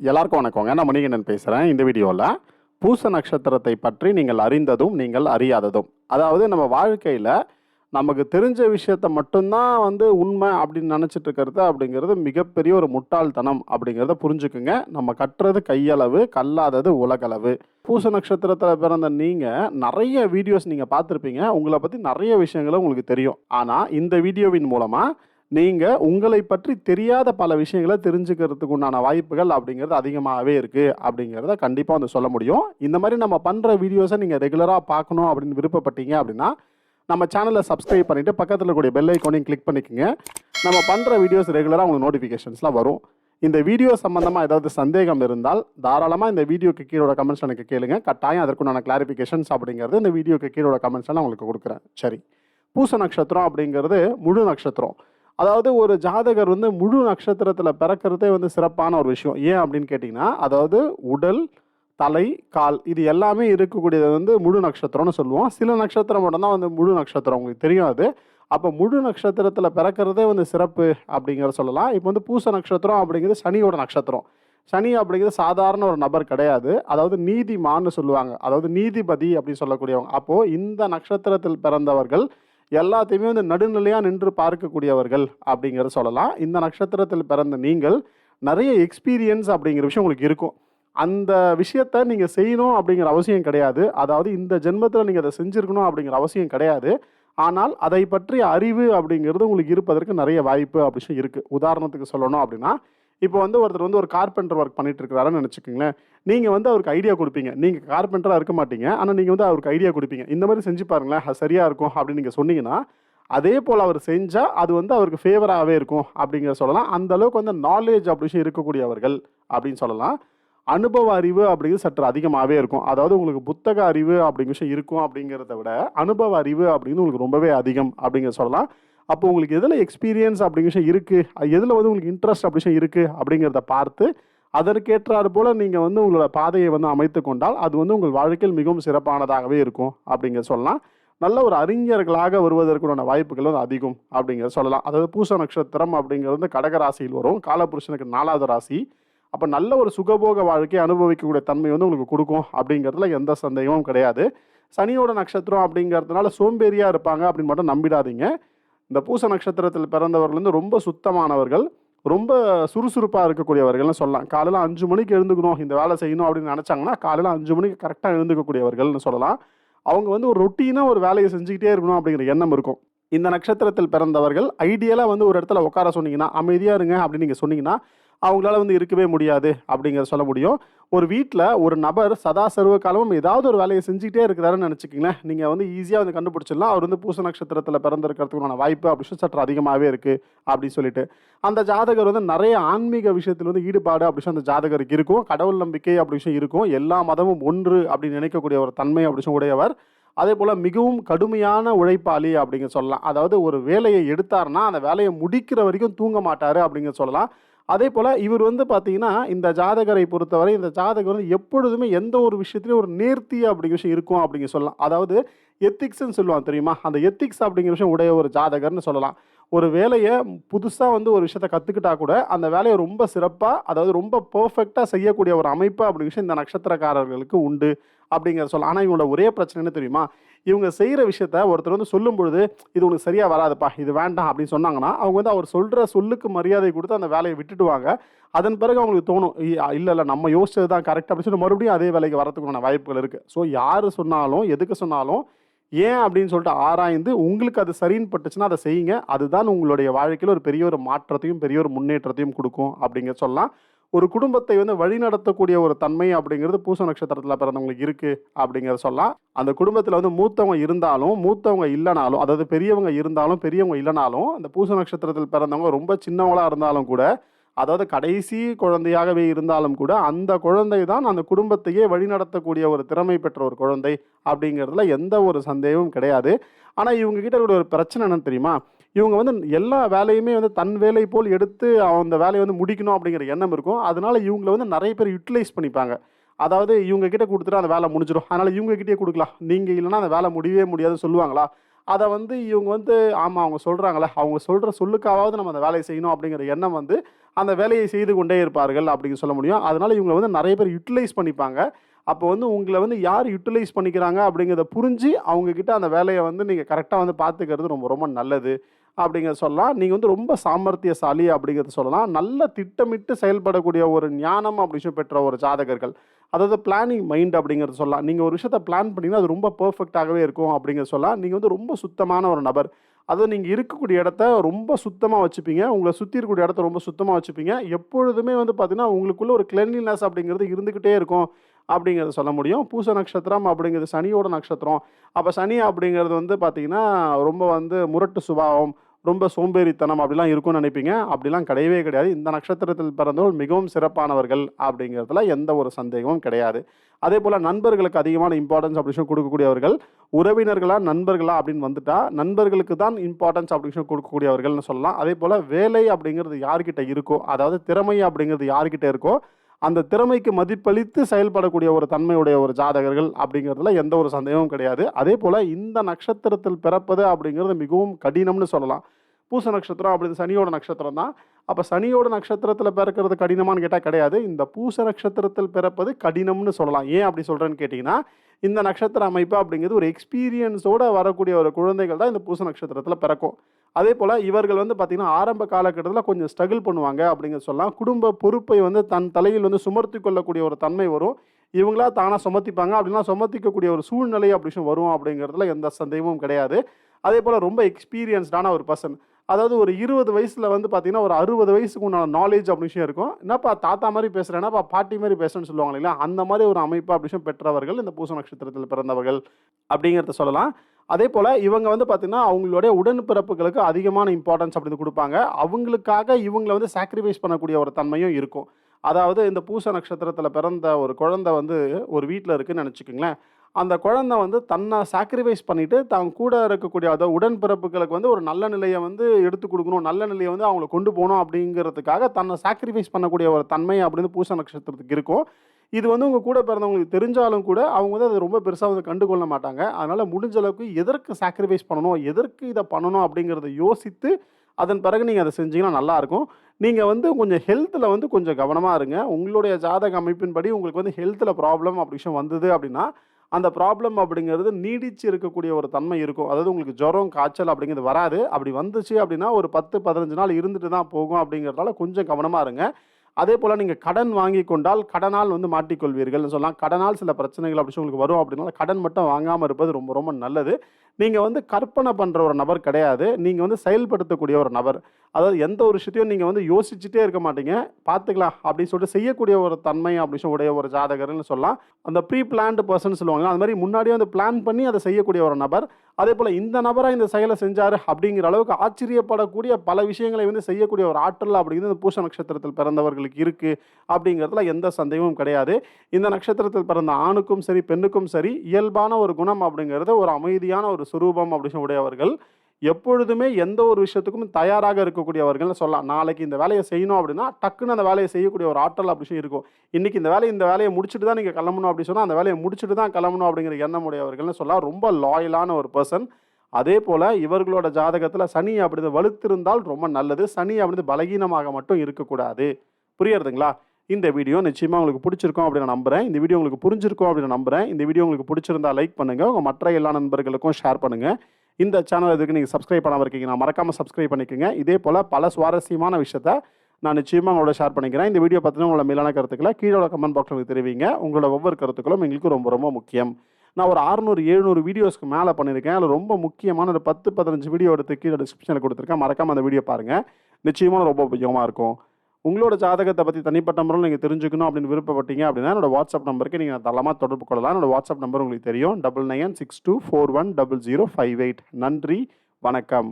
எல்லாருக்கும் வணக்கங்க. நான் மணிகண்டன் பேசுகிறேன் இந்த வீடியோவில் பூச நட்சத்திரத்தை பற்றி நீங்கள் அறிந்ததும் நீங்கள் அறியாததும். அதாவது நம்ம வாழ்க்கையில் நமக்கு தெரிஞ்ச விஷயத்த மட்டும்தான் வந்து உண்மை அப்படின்னு நினச்சிட்டு இருக்கிறது அப்படிங்கிறது மிகப்பெரிய ஒரு முட்டாள்தனம் அப்படிங்கிறத புரிஞ்சுக்குங்க. நம்ம கட்டுறது கையளவு கல்லாதது உலகளவு. பூச நட்சத்திரத்தில் பிறந்த நீங்கள் நிறைய வீடியோஸ் நீங்கள் பார்த்துருப்பீங்க. உங்களை பற்றி நிறைய விஷயங்களும் உங்களுக்கு தெரியும். ஆனால் இந்த வீடியோவின் மூலமாக நீங்கள் உங்களை பற்றி தெரியாத பல விஷயங்களை தெரிஞ்சுக்கிறதுக்கு உண்டான வாய்ப்புகள் அப்படிங்கிறது அதிகமாகவே இருக்குது அப்படிங்கிறத கண்டிப்பாக வந்து சொல்ல முடியும். இந்த மாதிரி நம்ம பண்ணுற வீடியோஸை நீங்கள் ரெகுலராக பார்க்கணும் அப்படின்னு விருப்பப்பட்டீங்க அப்படின்னா நம்ம சேனலை சப்ஸ்கிரைப் பண்ணிவிட்டு பக்கத்தில் கூடிய பெல் ஐக்கோனையும் கிளிக் பண்ணிக்கோங்க. நம்ம பண்ணுற வீடியோஸ் ரெகுலராக உங்களுக்கு நோட்டிஃபிகேஷன்ஸ்லாம் வரும். இந்த வீடியோ சம்மந்தமாக ஏதாவது சந்தேகம் இருந்தால் தாராளமாக இந்த வீடியோக்கு கீழோட கமெண்ட்ஸ் எனக்கு கேளுங்க. கட்டாயம் அதற்குண்டான கிளாரிஃபிகேஷன்ஸ் அப்படிங்கிறது இந்த வீடியோக்கு கீழோட கமெண்ட்ஸ் நான் உங்களுக்கு கொடுக்குறேன். சரி. பூச நட்சத்திரம் அப்படிங்கிறது முழு நட்சத்திரம். அதாவது ஒரு ஜாதகர் வந்து முழு நட்சத்திரத்தில் பிறக்கிறதே வந்து சிறப்பான ஒரு விஷயம். ஏன் அப்படின்னு கேட்டிங்கன்னா அதாவது உடல் தலை கால் இது எல்லாமே இருக்கக்கூடியது வந்து முழு நட்சத்திரம்னு சொல்லுவோம். சில நட்சத்திரம் மட்டும்தான் வந்து முழு நட்சத்திரம் உங்களுக்கு தெரியும் அது. அப்போ முழு நட்சத்திரத்தில் பிறக்கிறதே வந்து சிறப்பு அப்படிங்கிற சொல்லலாம். இப்போ வந்து பூச நட்சத்திரம் அப்படிங்கிறது சனியோட நட்சத்திரம். சனி அப்படிங்கிறது சாதாரண ஒரு நபர் கிடையாது. அதாவது நீதிமான்னு சொல்லுவாங்க. அதாவது நீதிபதி அப்படின்னு சொல்லக்கூடியவங்க. அப்போது இந்த நட்சத்திரத்தில் பிறந்தவர்கள் எல்லாத்தையுமே வந்து நடுநிலையாக நின்று பார்க்கக்கூடியவர்கள் அப்படிங்கிறத சொல்லலாம். இந்த நட்சத்திரத்தில் பிறந்த நீங்கள் நிறைய எக்ஸ்பீரியன்ஸ் அப்படிங்கிற விஷயம் உங்களுக்கு இருக்கும். அந்த விஷயத்த நீங்கள் செய்யணும் அப்படிங்கிற அவசியம் கிடையாது. அதாவது இந்த ஜென்மத்தில் நீங்கள் அதை செஞ்சுருக்கணும் அப்படிங்கிற அவசியம் கிடையாது. ஆனால் அதை பற்றிய அறிவு அப்படிங்கிறது உங்களுக்கு இருப்பதற்கு நிறைய வாய்ப்பு அப்படி இருக்குது உதாரணத்துக்கு சொல்லணும் அப்படின்னா இப்போ வந்து ஒருத்தர் வந்து ஒரு கார்பெண்டர் ஒர்க் பண்ணிட்டு இருக்கிறாருன்னு நினச்சிக்கோங்களேன். நீங்கள் வந்து அவருக்கு ஐடியா கொடுப்பீங்க. நீங்கள் கார்பெண்டராக இருக்க மாட்டீங்க. ஆனால் நீங்கள் வந்து அவருக்கு ஐடியா கொடுப்பீங்க. இந்த மாதிரி செஞ்சு பாருங்களேன். அது சரியாக இருக்கும் அப்படின்னு நீங்கள் சொன்னீங்கன்னா அதே போல் அவர் செஞ்சால் அது வந்து அவருக்கு ஃபேவராகவே இருக்கும் அப்படிங்கிற சொல்லலாம். அந்த அளவுக்கு வந்து நாலேஜ் அப்படி விஷயம் இருக்கக்கூடியவர்கள் அப்படின்னு சொல்லலாம். அனுபவ அறிவு அப்படிங்கிறது சற்று அதிகமாகவே இருக்கும். அதாவது உங்களுக்கு புத்தக அறிவு அப்படிங்கிற விஷயம் இருக்கும் அப்படிங்கிறத விட அனுபவ அறிவு அப்படிங்கிறது உங்களுக்கு ரொம்பவே அதிகம் அப்படிங்கிற சொல்லலாம். அப்போ உங்களுக்கு எதில் எக்ஸ்பீரியன்ஸ் அப்படிங்கிற விஷயம் இருக்குது எதில் வந்து உங்களுக்கு இன்ட்ரெஸ்ட் அப்படி விஷயம் இருக்குது அப்படிங்கிறத பார்த்து அதற்கேற்றாறு போல் நீங்கள் வந்து உங்களோட பாதையை வந்து அமைத்து கொண்டால் அது வந்து உங்கள் வாழ்க்கையில் மிகவும் சிறப்பானதாகவே இருக்கும் அப்படிங்கிற சொல்லலாம். நல்ல ஒரு அறிஞர்களாக வருவதற்குண்டான வாய்ப்புகள் வந்து அதிகம் அப்படிங்கிற சொல்லலாம். அதாவது பூச நட்சத்திரம் அப்படிங்கிறது வந்து கடக வரும். காலபுருஷனுக்கு நாலாவது ராசி. அப்போ நல்ல ஒரு சுகபோக வாழ்க்கையை அனுபவிக்கக்கூடிய தன்மை வந்து உங்களுக்கு கொடுக்கும் அப்படிங்கிறதுல எந்த சந்தேகமும் கிடையாது. சனியோட நட்சத்திரம் அப்படிங்கிறதுனால சோம்பேறியாக இருப்பாங்க அப்படின்னு மட்டும் நம்பிடாதீங்க. இந்த பூச நட்சத்திரத்தில் பிறந்தவர்கள் வந்து ரொம்ப சுத்தமானவர்கள் ரொம்ப சுறுசுறுப்பாக இருக்கக்கூடியவர்கள்னு சொல்லலாம். காலையில் அஞ்சு மணிக்கு எழுந்துக்கணும் இந்த வேலை செய்யணும் அப்படின்னு நினச்சாங்கன்னா காலையில் அஞ்சு மணிக்கு கரெக்டாக எழுந்துக்கக்கூடியவர்கள்னு சொல்லலாம். அவங்க வந்து ஒரு ரொட்டீனாக ஒரு வேலையை செஞ்சுக்கிட்டே இருக்கணும் அப்படிங்கிற எண்ணம் இருக்கும். இந்த நட்சத்திரத்தில் பிறந்தவர்கள் ஐடியலாக வந்து ஒரு இடத்துல உட்கார சொன்னீங்கன்னா அமைதியாக இருங்க அப்படின்னு நீங்கள் சொன்னீங்கன்னா அவங்களால வந்து இருக்கவே முடியாது அப்படிங்கிறத சொல்ல முடியும். ஒரு வீட்டில் ஒரு நபர் சதா சர்வ காலமும் ஏதாவது ஒரு வேலையை செஞ்சுக்கிட்டே இருக்கிறாருன்னு நினச்சிக்கிங்களேன். நீங்கள் வந்து ஈஸியாக வந்து கண்டுபிடிச்சிடலாம். அவர் வந்து பூச நட்சத்திரத்தில் பிறந்திருக்கிறதுக்கான வாய்ப்பு அப்படின்னு சற்று அதிகமாகவே இருக்குது அப்படின்னு சொல்லிட்டு. அந்த ஜாதகர் வந்து நிறைய ஆன்மீக விஷயத்தில் வந்து ஈடுபாடு அப்படின்னு அந்த ஜாதகருக்கு இருக்கும். கடவுள் நம்பிக்கை அப்படி விஷயம் இருக்கும். எல்லா மதமும் ஒன்று அப்படின்னு நினைக்கக்கூடிய ஒரு தன்மை அப்படி உடையவர். அதே போல் மிகவும் கடுமையான உழைப்பாளி அப்படிங்க சொல்லலாம். அதாவது ஒரு வேலையை எடுத்தாருன்னா அந்த வேலையை முடிக்கிற வரைக்கும் தூங்க மாட்டார் அப்படிங்க சொல்லலாம். அதே போல் இவர் வந்து பார்த்தீங்கன்னா இந்த ஜாதகரை பொறுத்தவரை இந்த ஜாதகர் வந்து எப்பொழுதுமே எந்த ஒரு விஷயத்துலையும் ஒரு நேர்த்தி அப்படிங்கிற விஷயம் இருக்கும் அப்படிங்க சொல்லலாம். அதாவது எத்திக்ஸ்ன்னு சொல்லுவாங்க தெரியுமா? அந்த எத்திக்ஸ் அப்படிங்கிற விஷயம் உடைய ஒரு ஜாதகர்னு சொல்லலாம். ஒரு வேலையை புதுசாக வந்து ஒரு விஷயத்தை கற்றுக்கிட்டா கூட அந்த வேலையை ரொம்ப சிறப்பாக அதாவது ரொம்ப பர்ஃபெக்டாக செய்யக்கூடிய ஒரு அமைப்பு அப்படிங்கிற விஷயம் இந்த நட்சத்திரக்காரர்களுக்கு உண்டு அப்படிங்கிற சொல்லலாம். ஆனால் இவங்களோட ஒரே பிரச்சனை என்ன தெரியுமா? இவங்க செய்கிற விஷயத்த ஒருத்தர் வந்து சொல்லும் பொழுது இது உனக்கு சரியாக வராதுப்பா இது வேண்டாம் அப்படின்னு சொன்னாங்கன்னா அவங்க வந்து அவர் சொல்கிற சொல்லுக்கு மரியாதை கொடுத்து அந்த வேலையை விட்டுடுவாங்க. அதன் பிறகு அவங்களுக்கு தோணும் இல்லை இல்லை நம்ம யோசிச்சது தான் கரெக்ட் அப்படின்னு சொல்லி மறுபடியும் அதே வேலைக்கு வரதுக்கான வாய்ப்புகள் இருக்குது ஸோ யார் சொன்னாலும் எதுக்கு சொன்னாலும் ஏன்? அப்படின்னு சொல்லிட்டு ஆராய்ந்து உங்களுக்கு அது சரின்னு பட்டுச்சுன்னா அதை செய்யுங்க. அதுதான் உங்களுடைய வாழ்க்கையில் ஒரு பெரிய ஒரு மாற்றத்தையும் பெரிய ஒரு முன்னேற்றத்தையும் கொடுக்கும் அப்படிங்க சொல்லலாம். ஒரு குடும்பத்தை வந்து வழிநடத்தக்கூடிய ஒரு தன்மை அப்படிங்கிறது பூச நட்சத்திரத்தில் பிறந்தவங்களுக்கு இருக்குது அப்படிங்கிறத சொல்லலாம். அந்த குடும்பத்தில் வந்து மூத்தவங்க இருந்தாலும் மூத்தவங்க இல்லைனாலும் அதாவது பெரியவங்க இருந்தாலும் பெரியவங்க இல்லைனாலும் அந்த பூச நட்சத்திரத்தில் பிறந்தவங்க ரொம்ப சின்னவங்களாக இருந்தாலும் கூட அதாவது கடைசி குழந்தையாகவே இருந்தாலும் கூட அந்த குழந்தை தான் அந்த குடும்பத்தையே வழிநடத்தக்கூடிய ஒரு திறமை பெற்ற ஒரு குழந்தை அப்படிங்கிறதுல எந்த ஒரு சந்தேகமும் கிடையாது. ஆனால் இவங்க கிட்ட ஒரு பிரச்சனை என்னன்னு தெரியுமா? இவங்க வந்து எல்லா வேலையுமே வந்து தன் வேலை போல் எடுத்து அந்த வேலையை வந்து முடிக்கணும் அப்படிங்கிற எண்ணம் இருக்கும். அதனால இவங்களை வந்து நிறைய பேர் யூட்டிலைஸ் பண்ணிப்பாங்க. அதாவது இவங்க கிட்ட கொடுத்துட்டு அந்த வேலை முடிஞ்சிடும் அதனால இவங்க கிட்டே கொடுக்கலாம். நீங்கள் இல்லைன்னா அந்த வேலை முடியவே முடியாதுன்னு சொல்லுவாங்களா? அதை வந்து இவங்க வந்து ஆமாம் அவங்க சொல்கிறாங்களே அவங்க சொல்கிற சொல்லுக்காவது நம்ம அந்த வேலையை செய்யணும் அப்படிங்கிற எண்ணம் வந்து அந்த வேலையை செய்து கொண்டே இருப்பார்கள் அப்படின்னு சொல்ல முடியும். அதனால் இவங்க வந்து நிறைய பேர் யூட்டிலைஸ் பண்ணிப்பாங்க. அப்போ வந்து உங்களை வந்து யார் யூட்டிலைஸ் பண்ணிக்கிறாங்க அப்படிங்கிறத புரிஞ்சு அவங்கக்கிட்ட அந்த வேலையை வந்து நீங்கள் கரெக்டாக வந்து பார்த்துக்கிறது ரொம்ப ரொம்ப நல்லது. அப்படிங்கிறத சொல்லலாம். நீங்கள் வந்து ரொம்ப சாமர்த்தியசாலி அப்படிங்கிறத சொல்லலாம். நல்ல திட்டமிட்டு செயல்படக்கூடிய ஒரு ஞானம் அப்படி விஷயம் பெற்ற ஒரு ஜாதகர்கள். அதாவது பிளானிங் மைண்ட் அப்படிங்கிறது சொல்லலாம். நீங்கள் ஒரு விஷயத்தை பிளான் பண்ணிங்கன்னா அது ரொம்ப பர்ஃபெக்டாகவே இருக்கும் அப்படிங்கிறத சொல்லலாம். நீங்கள் வந்து ரொம்ப சுத்தமான ஒரு நபர். அதாவது நீங்கள் இருக்கக்கூடிய இடத்த ரொம்ப சுத்தமாக வச்சுப்பீங்க. உங்களை சுற்றி இருக்கக்கூடிய இடத்த ரொம்ப சுத்தமாக வச்சுப்பீங்க. எப்பொழுதுமே வந்து பார்த்திங்கன்னா உங்களுக்குள்ளே ஒரு கிளென்லினஸ் அப்படிங்கிறது இருந்துக்கிட்டே இருக்கும் அப்படிங்கிறத சொல்ல முடியும். பூச நட்சத்திரம் அப்படிங்கிறது சனியோட நட்சத்திரம். அப்போ சனி அப்படிங்கிறது வந்து பார்த்தீங்கன்னா ரொம்ப வந்து முரட்டு சுபாவம். ரொம்ப சோம்பேறித்தனம் அப்படிலாம் இருக்கும்னு நினைப்பீங்க. அப்படிலாம் கிடையவே கிடையாது. இந்த நட்சத்திரத்தில் பிறந்தவர்கள் மிகவும் சிறப்பானவர்கள் அப்படிங்கிறதுல எந்த ஒரு சந்தேகமும் கிடையாது. அதே போல் நண்பர்களுக்கு அதிகமான இம்பார்ட்டன்ஸ் அப்படி விஷயம் கொடுக்கக்கூடியவர்கள் உறவினர்களா நண்பர்களா அப்படின்னு வந்துட்டா நண்பர்களுக்கு தான் இம்பார்ட்டன்ஸ் அப்படி விஷயம் கொடுக்கக்கூடியவர்கள்னு சொல்லலாம். அதே போல் வேலை அப்படிங்கிறது யார்கிட்ட இருக்கோ அதாவது திறமை அப்படிங்கிறது யார்கிட்ட இருக்கோ அந்த திறமைக்கு மதிப்பளித்து செயல்படக்கூடிய ஒரு தன்மையுடைய ஒரு ஜாதகர்கள் அப்படிங்கிறதுல எந்த ஒரு சந்தேகமும் கிடையாது. அதே போல் இந்த நட்சத்திரத்தில் பிறப்பது அப்படிங்கிறது மிகவும் கடினம்னு சொல்லலாம். பூச நட்சத்திரம் அப்படி சனியோட நட்சத்திரம் தான். அப்போ சனியோட நட்சத்திரத்தில் பிறக்கிறது கடினமான்னு கேட்டால் கிடையாது. இந்த பூச நட்சத்திரத்தில் பிறப்பது கடினம்னு சொல்லலாம். ஏன் அப்படி சொல்கிறேன்னு கேட்டிங்கன்னா இந்த நட்சத்திர அமைப்பு அப்படிங்கிறது ஒரு எக்ஸ்பீரியன்ஸோட வரக்கூடிய ஒரு குழந்தைகள் தான் இந்த பூச நட்சத்திரத்தில் பிறக்கும். அதே போல் இவர்கள் வந்து பார்த்திங்கன்னா ஆரம்ப காலகட்டத்தில் கொஞ்சம் ஸ்ட்ரகிள் பண்ணுவாங்க அப்படிங்கிறது சொல்லலாம். குடும்ப பொறுப்பை வந்து தன் தலையில் வந்து சுமர்த்தி கொள்ளக்கூடிய ஒரு தன்மை வரும். இவங்களா தானாக சுமத்திப்பாங்க. அப்படின்னா சுமத்திக்கக்கூடிய ஒரு சூழ்நிலை அப்படின்னு வரும் அப்படிங்கிறதுல எந்த சந்தேகமும் கிடையாது. அதே போல் ரொம்ப எக்ஸ்பீரியன்ஸ்டான ஒரு பர்சன் அதாவது ஒரு இருபது வயசில் வந்து பார்த்தீங்கன்னா ஒரு அறுபது வயசுக்கு உண்டான நாலேஜ் அப்படி விஷயம் இருக்கும். என்னப்பா தாத்தா மாதிரி பேசுகிறேன் என்னப்பா பாட்டி மாதிரி பேசுகிறேன்னு சொல்லுவாங்க இல்லையா? அந்த மாதிரி ஒரு அமைப்பு அப்படி விஷயம் பெற்றவர்கள் இந்த பூச நட்சத்திரத்தில் பிறந்தவர்கள் அப்படிங்கிறத சொல்லலாம். அதே போல் இவங்க வந்து பார்த்திங்கன்னா அவங்களுடைய உடன்பிறப்புகளுக்கு அதிகமான இம்பார்ட்டன்ஸ் அப்படி கொடுப்பாங்க. அவங்களுக்காக இவங்களை வந்து சாக்ரிஃபைஸ் பண்ணக்கூடிய ஒரு தன்மையும் இருக்கும். அதாவது இந்த பூச நட்சத்திரத்தில் பிறந்த ஒரு குழந்தை வந்து ஒரு வீட்டில் இருக்குன்னு நினச்சிக்கோங்களேன். அந்த குழந்தை வந்து தன்னை சாக்ரிஃபைஸ் பண்ணிவிட்டு தான் கூட இருக்கக்கூடிய அதாவது உடன்பிறப்புகளுக்கு வந்து ஒரு நல்ல நிலையை வந்து எடுத்து கொடுக்கணும் நல்ல நிலையை வந்து அவங்களை கொண்டு போகணும் அப்படிங்கிறதுக்காக தன்னை சாக்ரிஃபைஸ் பண்ணக்கூடிய ஒரு தன்மை அப்படின்னு பூச நட்சத்திரத்துக்கு இருக்கும். இது வந்து உங்கள் கூட பிறந்தவங்களுக்கு தெரிஞ்சாலும் கூட அவங்க வந்து அதை ரொம்ப பெருசாக வந்து கண்டுகொள்ள மாட்டாங்க. அதனால் முடிஞ்ச அளவுக்கு எதற்கு சாக்ரிஃபைஸ் பண்ணணும் எதற்கு இதை பண்ணணும் அப்படிங்கிறத யோசித்து அதன் பிறகு நீங்கள் அதை செஞ்சீங்கன்னா நல்லாயிருக்கும் நீங்கள் வந்து கொஞ்சம் ஹெல்த்தில் வந்து கொஞ்சம் கவனமாக இருங்க. உங்களுடைய ஜாதக அமைப்பின்படி உங்களுக்கு வந்து ஹெல்த்தில் ப்ராப்ளம் அப்படி விஷயம் வந்தது அப்படின்னா அந்த ப்ராப்ளம் அப்படிங்கிறது நீடிச்சு இருக்கக்கூடிய ஒரு தன்மை இருக்கும். அதாவது உங்களுக்கு ஜுரம் காய்ச்சல் அப்படிங்கிறது வராது. அப்படி வந்துச்சு அப்படின்னா ஒரு பத்து பதினஞ்சு நாள் இருந்துட்டு தான் போகும் அப்படிங்கிறதால கொஞ்சம் கவனமாக இருங்க. அதே போல் நீங்கள் கடன் வாங்கி கொண்டால் கடனால் வந்து மாட்டிக்கொள்வீர்கள்னு சொல்லலாம் கடனால் சில பிரச்சனைகள் அப்படி உங்களுக்கு வரும் அப்படின்னால கடன் மட்டும் வாங்காமல் இருப்பது ரொம்ப ரொம்ப நல்லது. நீங்கள் வந்து கற்பனை பண்ணுற ஒரு நபர் கிடையாது. நீங்கள் வந்து செயல்படுத்தக்கூடிய ஒரு நபர். அதாவது எந்த ஒரு விஷயத்தையும் நீங்கள் வந்து யோசிச்சுட்டே இருக்க மாட்டீங்க. பார்த்துக்கலாம் அப்படின்னு சொல்லிட்டு செய்யக்கூடிய ஒரு தன்மை அப்படின்னு உடைய ஒரு ஜாதகர்னு சொல்லலாம். அந்த ப்ரீ பிளான்டு பர்சன் சொல்லுவாங்க. அது மாதிரி முன்னாடியே வந்து பிளான் பண்ணி அதை செய்யக்கூடிய ஒரு நபர். அதே போல் இந்த நபராக இந்த செயலை செஞ்சார் அப்படிங்கிற அளவுக்கு ஆச்சரியப்படக்கூடிய பல விஷயங்களை வந்து செய்யக்கூடிய ஒரு ஆற்றல் அப்படிங்கிறது இந்த பூச நட்சத்திரத்தில் பிறந்தவர்களுக்கு இருக்குது அப்படிங்கிறதுல எந்த சந்தேகமும் கிடையாது. இந்த நட்சத்திரத்தில் பிறந்த ஆணுக்கும் சரி பெண்ணுக்கும் சரி இயல்பான ஒரு குணம் அப்படிங்கிறது ஒரு அமைதியான ஒரு சுரூபம் அப்படின்னு உடையவர்கள் எப்பொழுதுமே எந்த ஒரு விஷயத்துக்கும் தயாராக இருக்கக்கூடியவர்கள்னு சொல்லலாம். நாளைக்கு இந்த வேலையை செய்யணும் அப்படின்னா டக்குன்னு அந்த வேலையை செய்யக்கூடிய ஒரு ஆற்றல் அப்படி விஷயம் இருக்கும். இன்றைக்கி இந்த வேலையை இந்த வேலையை முடிச்சுட்டு தான் நீங்கள் கிளம்பணும் அப்படி சொன்னால் அந்த வேலையை முடிச்சுட்டு தான் கிளம்பணும் அப்படிங்கிற எண்ணம் உடையவர்கள்னு சொல்லலாம். ரொம்ப லாயலான ஒரு பர்சன் அதே போல் இவர்களோட ஜாதகத்தில் சனி அப்படி வலுத்திருந்தால் ரொம்ப நல்லது. சனி அப்படி பலகீனமாக மட்டும் இருக்கக்கூடாது. புரியறதுங்களா? இந்த வீடியோ நிச்சயமாக உங்களுக்கு பிடிச்சிருக்கும் அப்படின்னு நான் இந்த வீடியோ உங்களுக்கு புரிஞ்சிருக்கும் அப்படின்னு நம்புறேன். இந்த வீடியோ உங்களுக்கு பிடிச்சிருந்தா லைக் பண்ணுங்கள் உங்கள் மற்ற எல்லா நண்பர்களுக்கும் ஷேர் பண்ணுங்கள் இந்த சேனல் இதுக்கு நீங்கள் சப்ஸ்கிரைப் பண்ணாமல் இருக்கீங்கன்னா மறக்காமல் சப்ஸ்கிரைப் பண்ணிக்கோங்க. இதே போல் பல சுவாரஸ்யமான விஷயத்த நான் நிச்சயமாக உங்களோட ஷேர் பண்ணிக்கிறேன். இந்த வீடியோ பற்றின உங்களோட மேலான கருத்துக்களை கீழோட கமெண்ட் பாக்ஸில் தெரிவிங்க. உங்களோட ஒவ்வொரு கருத்துக்களும் எங்களுக்கு ரொம்ப ரொம்ப முக்கியம். நான் ஒரு அறுநூறு எழுநூறு வீடியோஸ்க்கு மேலே பண்ணியிருக்கேன். அதில் ரொம்ப முக்கியமான ஒரு பத்து பதினஞ்சு வீடியோ எடுத்து கீழே டிஸ்கிரிப்ஷனில் கொடுத்துருக்கேன். மறக்காமல் அந்த வீடியோ பாருங்கள் நிச்சயமாக ரொம்ப உபயோகமாக இருக்கும். உங்களோட ஜாதகத்தை பற்றி தனிப்பட்ட முறையில் நீங்கள் தெரிஞ்சுக்கணும் அப்படின்னு விருப்பப்பட்டீங்க அப்படின்னா என்னோட வாட்ஸ்அப் நம்பருக்கு நீங்கள் தளமாக தொடர்பு கொள்ளலாம். என்னோட வாட்ஸ்அப் நம்பர் உங்களுக்கு தெரியும். Double nine six two four one double zero five eight நன்றி. வணக்கம்.